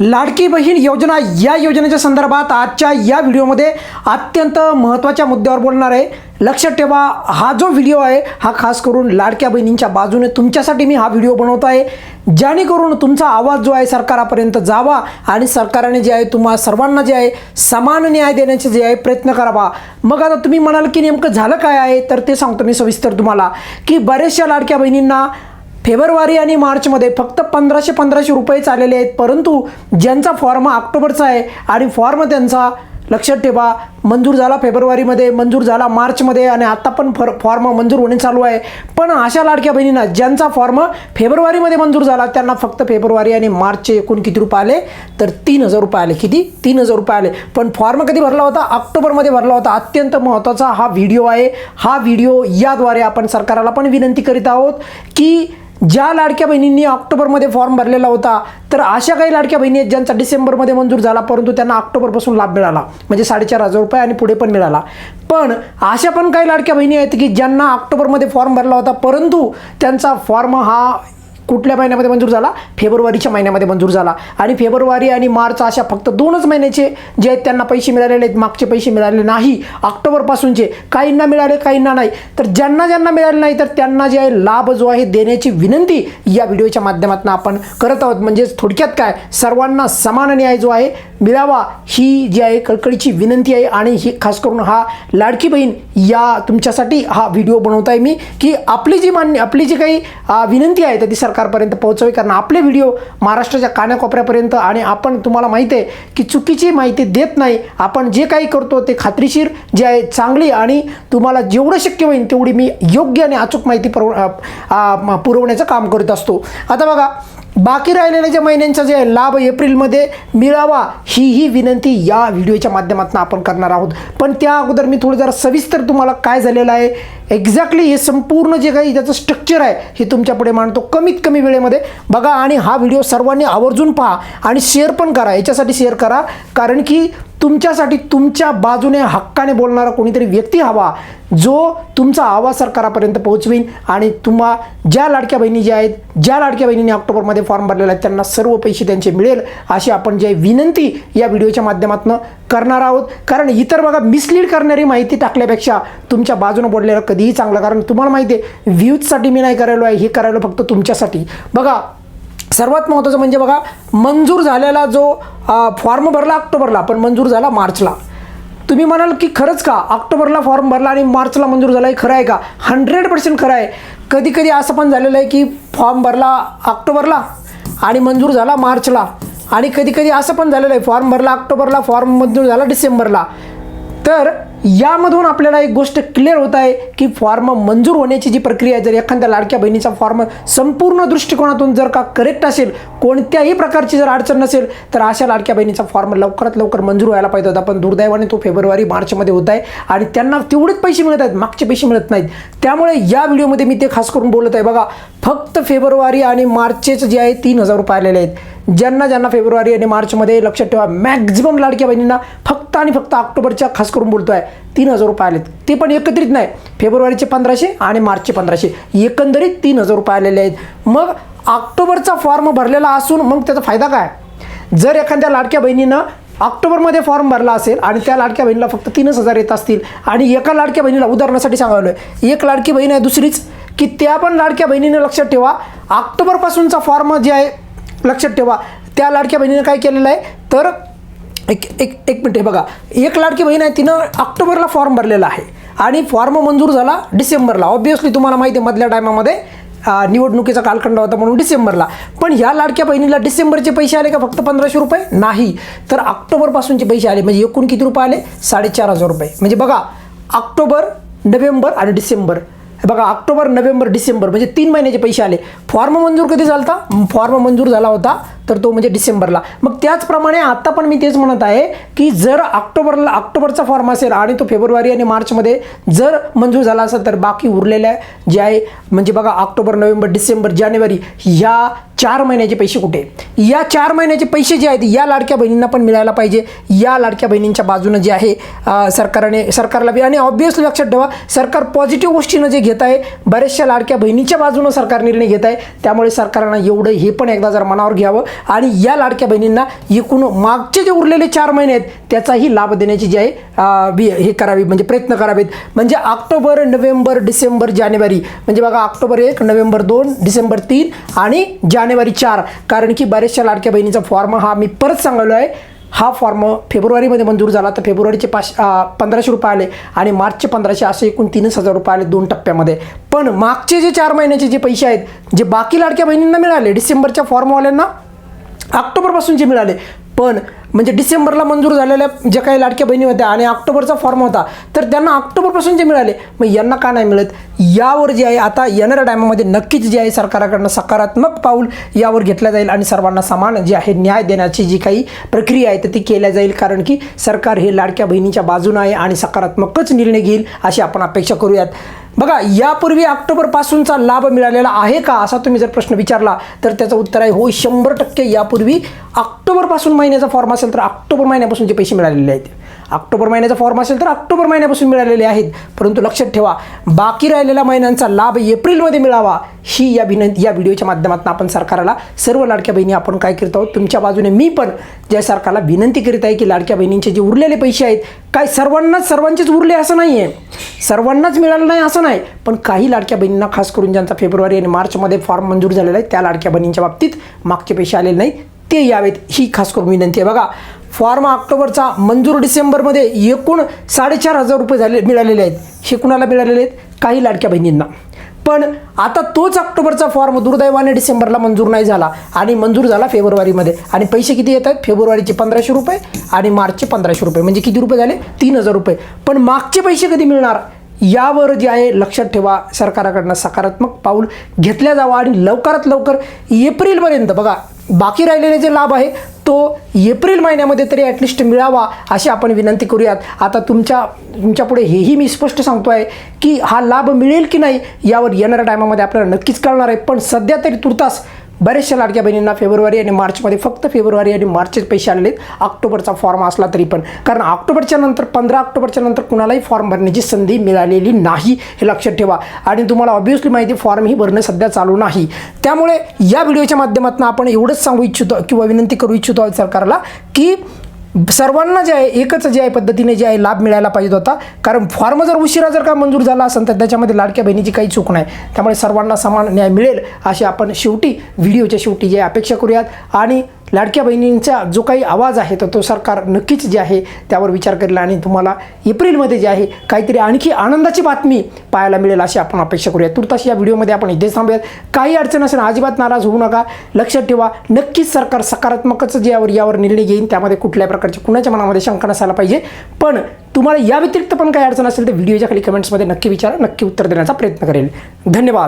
लाडकी बहीण योजना या योजनेच्या संदर्भात आजच्या या व्हिडिओमध्ये अत्यंत महत्त्वाच्या मुद्द्यावर बोलणार आहे. लक्षात ठेवा हा जो व्हिडिओ आहे हा खास करून लाडक्या बहिणींच्या बाजूने तुमच्यासाठी मी हा व्हिडिओ बनवतो आहे. जेणेकरून तुमचा आवाज जो आहे सरकारापर्यंत जावा आणि सरकारने जे आहे तुम्हा सर्वांना जे आहे समान न्याय देण्याचे जे आहे प्रयत्न करावा. मग आता तुम्ही म्हणाल की नेमकं झालं काय आहे? तर ते सांगतो मी सविस्तर तुम्हाला की बऱ्याचशा लाडक्या बहिणींना फेब्रुवारी आणि मार्चमध्ये फक्त पंधराशे पंधराशे रुपयेच आलेले आहेत परंतु ज्यांचा फॉर्म ऑक्टोबरचा आहे आणि फॉर्म त्यांचा लक्षात ठेवा मंजूर झाला फेब्रुवारीमध्ये मंजूर झाला मार्चमध्ये आणि आत्ता पण फर फॉर्म मंजूर होणे चालू आहे. पण अशा लाडक्या बहिणींना ज्यांचा फॉर्म फेब्रुवारीमध्ये मंजूर झाला त्यांना फक्त फेब्रुवारी आणि मार्चचे एकूण किती रुपये आले? तर तीन हजार रुपये आले. किती? तीन हजार रुपये आले. पण फॉर्म कधी भरला होता? ऑक्टोबरमध्ये भरला होता. अत्यंत महत्त्वाचा हा व्हिडिओ आहे. हा व्हिडिओ याद्वारे आपण सरकाराला पण विनंती करीत आहोत की ज्या लाडक्या बहिणींनी ऑक्टोबरमध्ये फॉर्म भरलेला होता तर अशा काही लाडक्या बहिणी आहेत ज्यांचा डिसेंबरमध्ये मंजूर झाला परंतु त्यांना ऑक्टोबरपासून लाभ मिळाला. म्हणजे साडेचार हजार रुपये आणि पुढे पण मिळाला. पण अशा पण काही लाडक्या बहिणी आहेत की ज्यांना ऑक्टोबरमध्ये फॉर्म भरला होता परंतु त्यांचा फॉर्म हा कुठल्या महिन्यामध्ये मंजूर झाला? फेब्रुवारीच्या महिन्यामध्ये मंजूर झाला. आणि फेब्रुवारी आणि मार्च अशा फक्त दोनच महिन्याचे जे आहेत त्यांना पैसे मिळालेले आहेत. मागचे पैसे मिळालेले नाही. ऑक्टोबरपासूनचे काहींना मिळाले काहींना नाही. तर ज्यांना ज्यांना मिळाले नाही तर त्यांना जे आहे लाभ जो आहे देण्याची विनंती या व्हिडिओच्या माध्यमातून आपण करत आहोत. म्हणजेच थोडक्यात काय? सर्वांना समान न्याय जो आहे मिळावा ही जी आहे कळकळीची विनंती आहे. आणि ही खास करून हा लाडकी बहीण या तुमच्यासाठी हा व्हिडिओ बनवत आहे मी की आपली जी मान्य आपली जी काही विनंती आहे तर ती सरकारपर्यंत पोहोचवे कारण आपले व्हिडिओ महाराष्ट्राच्या कानाकोपऱ्यापर्यंत आणि आपण तुम्हाला माहिती आहे की चुकीची माहिती देत नाही. आपण जे काही करतो ते खात्रीशीर जे आहे चांगली आणि तुम्हाला जेवढं शक्य होईल तेवढी मी योग्य आणि अचूक माहिती पुरव पुरवण्याचं काम करत असतो. आता बघा बाकी राहिलेल्या ज्या महिन्यांचा जे लाभ एप्रिलमध्ये मिळावा ही ही विनंती या व्हिडिओच्या माध्यमातून आपण करणार आहोत. पण त्या अगोदर मी थोडं जरा सविस्तर तुम्हाला काय झालेलं आहे एक्झॅक्टली हे संपूर्ण जे काही त्याचं स्ट्रक्चर आहे हे तुमच्यापुढे मांडतो कमीत कमी वेळेमध्ये. बघा आणि हा व्हिडिओ सर्वांनी आवर्जून पहा आणि शेअर पण करा. याच्यासाठी शेअर करा. कारण की तुमच्यासाठी तुमच्या बाजूने हक्काने बोलणारा कोणीतरी व्यक्ती हवा जो तुमचा आवाज सरकारापर्यंत पोहोचवीन आणि तुम्हा ज्या लाडक्या बहिणी ज्या आहेत ज्या लाडक्या बहिणींनी ऑक्टोबरमध्ये फॉर्म भरलेला आहे त्यांना सर्व पैसे त्यांचे मिळेल अशी आपण जे विनंती या व्हिडिओच्या माध्यमातून करणार आहोत. कारण इतर बघा मिसलीड करणारी माहिती टाकल्यापेक्षा तुमच्या बाजूने बोललेलं कधी कधीही चांगलं. कारण तुम्हाला माहिती आहे व्ह्यूजसाठी मी नाही करायलो आहे हे करायलो फक्त तुमच्यासाठी. बघा सर्वात महत्त्वाचं म्हणजे बघा मंजूर झालेला जो फॉर्म भरला ऑक्टोबरला पण मंजूर झाला मार्चला. तुम्ही म्हणाल की खरंच का? ऑक्टोबरला फॉर्म भरला आणि मार्चला मंजूर झाला हे खरं आहे का? हंड्रेड पर्सेंट खरं आहे. कधी कधी असं पण झालेलं आहे की फॉर्म भरला ऑक्टोबरला आणि मंजूर झाला मार्चला. आणि कधी कधी असं पण झालेलं आहे फॉर्म भरला ऑक्टोबरला फॉर्म मंजूर झाला डिसेंबरला. तर यामधून आपल्याला एक गोष्ट क्लिअर होत आहे की फॉर्म मंजूर होण्याची जी प्रक्रिया आहे जर एखाद्या लाडक्या बहिणीचा फॉर्म संपूर्ण दृष्टिकोनातून जर का करेक्ट असेल कोणत्याही प्रकारची जर अडचण नसेल तर अशा लाडक्या बहिणीचा फॉर्म लवकरात लवकर मंजूर व्हायला पाहिजे होता. पण दुर्दैवाने तो फेब्रुवारी मार्चमध्ये होत आहे आणि त्यांना तेवढेच पैसे मिळत आहेत मागचे पैसे मिळत नाहीत. त्यामुळे या व्हिडिओमध्ये मी ते खास करून बोलत आहे. बघा फक्त फेब्रुवारी आणि मार्चचेच जे आहे तीन हजार रुपये आलेले आहेत. ज्यांना ज्यांना फेब्रुवारी आणि मार्चमध्ये लक्षात ठेवा मॅक्झिमम लाडक्या बहिणींना फक्त आणि फक्त ऑक्टोबरच्या खास करून बोलतो आहे तीन हजार रुपये आलेत. ते पण एकत्रित नाही. फेब्रुवारीचे पंधराशे आणि मार्चचे पंधराशे. एकंदरीत तीन हजार रुपये आलेले आहेत. मग ऑक्टोबरचा फॉर्म भरलेला असून मग त्याचा फायदा काय? जर एखाद्या लाडक्या बहिणीनं ऑक्टोबरमध्ये फॉर्म भरला असेल आणि त्या लाडक्या बहिणीला फक्त तीनच हजार येत असतील आणि एका लाडक्या बहिणीला उदाहरणासाठी सांगायलो आहे एक लाडकी बहीण आहे दुसरीच की त्या पण लाडक्या बहिणीनं लक्षात ठेवा ऑक्टोबरपासूनचा फॉर्म जे आहे लक्षात ठेवा. त्या लाडक्या बहिणीनं काय केलेलं आहे? तर एक एक एक मिनिट हे बघा. एक लाडकी बहीण आहे तिनं ऑक्टोबरला फॉर्म भरलेला आहे. आणि फॉर्म मंजूर झाला डिसेंबरला. ऑब्वियसली तुम्हाला माहिती आहे मधल्या टायमामध्ये निवडणुकीचा कालखंड होता म्हणून डिसेंबरला. पण ह्या लाडक्या बहिणीला डिसेंबरचे पैसे आले का फक्त पंधराशे रुपये? नाही. तर ऑक्टोबरपासूनचे पैसे आले. म्हणजे एकूण किती रुपये आले? साडेचार हजार रुपये. म्हणजे बघा ऑक्टोबर नोव्हेंबर आणि डिसेंबर. हे बघा ऑक्टोबर नोव्हेंबर डिसेंबर. म्हणजे तीन महिन्याचे पैसे आले. फॉर्म मंजूर कधी झाला होता फॉर्म मंजूर झाला होता तर तो म्हणजे डिसेंबरला. मग त्याचप्रमाणे आत्ता पण मी तेच म्हणत आहे की जर ऑक्टोबरला ऑक्टोबरचा फॉर्म असेल आणि तो फेब्रुवारी आणि मार्चमध्ये जर मंजूर झाला असेल तर बाकी उरलेल्या जे आहे म्हणजे बघा ऑक्टोबर नोव्हेंबर डिसेंबर जानेवारी ह्या चार महिन्याचे पैसे कुठे? या चार महिन्याचे पैसे जे आहेत या लाडक्या बहिणींना पण मिळायला पाहिजे. या लाडक्या बहिणींच्या बाजूनं जे आहे सरकारने सरकारला बी आणि ऑब्वियसली लक्षात ठेवा सरकार पॉझिटिव्ह गोष्टीनं जे घेत आहे बऱ्याचशा लाडक्या बहिणीच्या बाजूनं सरकार निर्णय घेत आहे. त्यामुळे सरकारनं एवढं हे पण एकदा जर मनावर घ्यावं. आणि या लाडक्या बहिणींना एकूण मागचे जे उरलेले चार महिने आहेत त्याचाही लाभ देण्याची जी आहे हे करावी म्हणजे प्रयत्न करावेत. म्हणजे ऑक्टोबर नोव्हेंबर डिसेंबर जानेवारी. म्हणजे बघा ऑक्टोबर एक नोव्हेंबर दोन डिसेंबर तीन आणि जानेवारी चार. कारण की बऱ्याचशा लाडक्या बहिणीचा फॉर्म हा मी परत सांगायलो आहे. हा फॉर्म फेब्रुवारीमध्ये मंजूर झाला. तर फेब्रुवारीचे पाच पंधराशे रुपये आले आणि मार्चचे पंधराशे असे एकूण तीनच हजार रुपये आले दोन टप्प्यामध्ये. पण मागचे जे चार महिन्याचे जे पैसे आहेत जे बाकी लाडक्या बहिणींना मिळाले डिसेंबरच्या फॉर्मवाल्यांना ऑक्टोबरपासून जे मिळाले पण म्हणजे डिसेंबरला मंजूर झालेल्या ज्या काही लाडक्या बहिणी होत्या आणि ऑक्टोबरचा फॉर्म होता तर त्यांना ऑक्टोबरपासून जे मिळाले मग यांना का नाही मिळत? यावर जे आहे आता येणाऱ्या टायमामध्ये नक्कीच जे आहे सरकाराकडनं सकारात्मक पाऊल यावर घेतलं जाईल आणि सर्वांना समान जे आहे न्याय देण्याची जी काही प्रक्रिया आहे तर ती केल्या जाईल. कारण की सरकार हे लाडक्या बहिणीच्या बाजूनं आहे आणि सकारात्मकच निर्णय घेईल अशी आपण अपेक्षा करूयात. बघा यापूर्वी ऑक्टोबरपासूनचा लाभ मिळालेला आहे का असा तुम्ही जर प्रश्न विचारला तर त्याचं उत्तर आहे हो शंभर टक्के यापूर्वी ऑक्टोबरपासून महिन्याचा फॉर्म असेल तर ऑक्टोबर महिन्यापासून जे पैसे मिळालेले आहेत. ऑक्टोबर महिन्याचा फॉर्म असेल तर ऑक्टोबर महिन्यापासून मिळालेले आहेत. परंतु लक्षात ठेवा बाकी राहिलेल्या महिन्यांचा लाभ एप्रिलमध्ये मिळावा ही या विनंती या व्हिडिओच्या माध्यमातून आपण सरकारला सर्व लाडक्या बहिणी आपण काय करत आहोत तुमच्या बाजूने मी पण ज्या सरकारला विनंती करीत आहे की लाडक्या बहिणींचे जे उरलेले पैसे आहेत काय सर्वांनाच सर्वांचेच उरले असं नाही आहे सर्वांनाच मिळालं नाही असं नाही पण काही लाडक्या बहिणींना खास करून ज्यांचा फेब्रुवारी आणि मार्चमध्ये फॉर्म मंजूर झालेला आहे त्या लाडक्या बहिणींच्या बाबतीत मागचे पैसे आलेले नाही ते यावेत ही खास करून विनंती आहे. बघा फॉर्म ऑक्टोबरचा मंजूर डिसेंबरमध्ये एकूण साडेचार हजार रुपये झाले मिळालेले आहेत. हे कुणाला मिळालेले आहेत? काही लाडक्या बहिणींना. पण आता तोच ऑक्टोबरचा फॉर्म दुर्दैवाने डिसेंबरला मंजूर नाही झाला आणि मंजूर झाला फेब्रुवारीमध्ये. आणि पैसे किती येत आहेत? फेब्रुवारीचे पंधराशे रुपये आणि मार्चचे पंधराशे रुपये. म्हणजे किती रुपये झाले? तीन हजार रुपये. पण मागचे पैसे कधी मिळणार? यावर जे आहे लक्षात ठेवा. सरकाराकडनं सकारात्मक पाऊल घेतल्या जावा आणि लवकरात लवकर एप्रिलपर्यंत बघा बाकी राहिलेले जे लाभ आहे तो एप्रिल महिन्यामध्ये तरी ॲटलिस्ट मिळावा अशी आपण विनंती करूयात. आता तुमच्या तुमच्यापुढे हेही मी स्पष्ट सांगतो आहे की हा लाभ मिळेल की नाही यावर येणाऱ्या टायमामध्ये आपल्याला नक्कीच कळणार आहे. पण सध्या तरी तुर्तास बऱ्याचशा लाडक्या बहिणींना फेब्रुवारी आणि मार्चमध्ये फक्त फेब्रुवारी आणि मार्चचे पैसे आलेले ऑक्टोबरचा फॉर्म असला तरी पण. कारण ऑक्टोबरच्या नंतर पंधरा ऑक्टोबरच्या नंतर कुणालाही फॉर्म भरण्याची संधी मिळालेली नाही हे लक्षात ठेवा. आणि तुम्हाला ऑब्व्हियसली माहिती फॉर्मही भरणं सध्या चालू नाही. त्यामुळे या व्हिडिओच्या माध्यमातून आपण एवढंच सांगू इच्छितो किंवा विनंती करू इच्छितो सरकारला की सर्वांना जे आहे एकच जे आहे पद्धतीने जे आहे लाभ मिळायला पाहिजे होता. कारण फॉर्म जर उशिरा जर का मंजूर झाला असेल तर त्याच्यामध्ये लाडक्या बहिणीची काही चूक नाही. त्यामुळे सर्वांना समान न्याय मिळेल अशी आपण शेवटी व्हिडिओच्या शेवटी जे अपेक्षा करूयात. आणि लाडक्या बहिणींचा जो काही आवाज आहे तर तो सरकार नक्कीच जे आहे त्यावर विचार करेल आणि तुम्हाला एप्रिलमध्ये जे आहे काहीतरी आणखी आनंदाची बातमी पाहायला मिळेल अशी आपण अपेक्षा करूया. तुर्तास या व्हिडिओमध्ये आपण इथेच थांबूयात. काही अडचण असेल अजिबात नाराज होऊ नका. लक्षात ठेवा नक्कीच सरकार सकारात्मकच जे यावर यावर निर्णय घेईन त्यामध्ये कुठल्याही प्रकारची कुणाच्या मनामध्ये शंका नसायला पाहिजे. पण तुम्हाला या व्यतिरिक्त पण काही अडचण असेल तर व्हिडिओच्या खाली कमेंट्समध्ये नक्की विचारा नक्की उत्तर देण्याचा प्रयत्न करेल. धन्यवाद.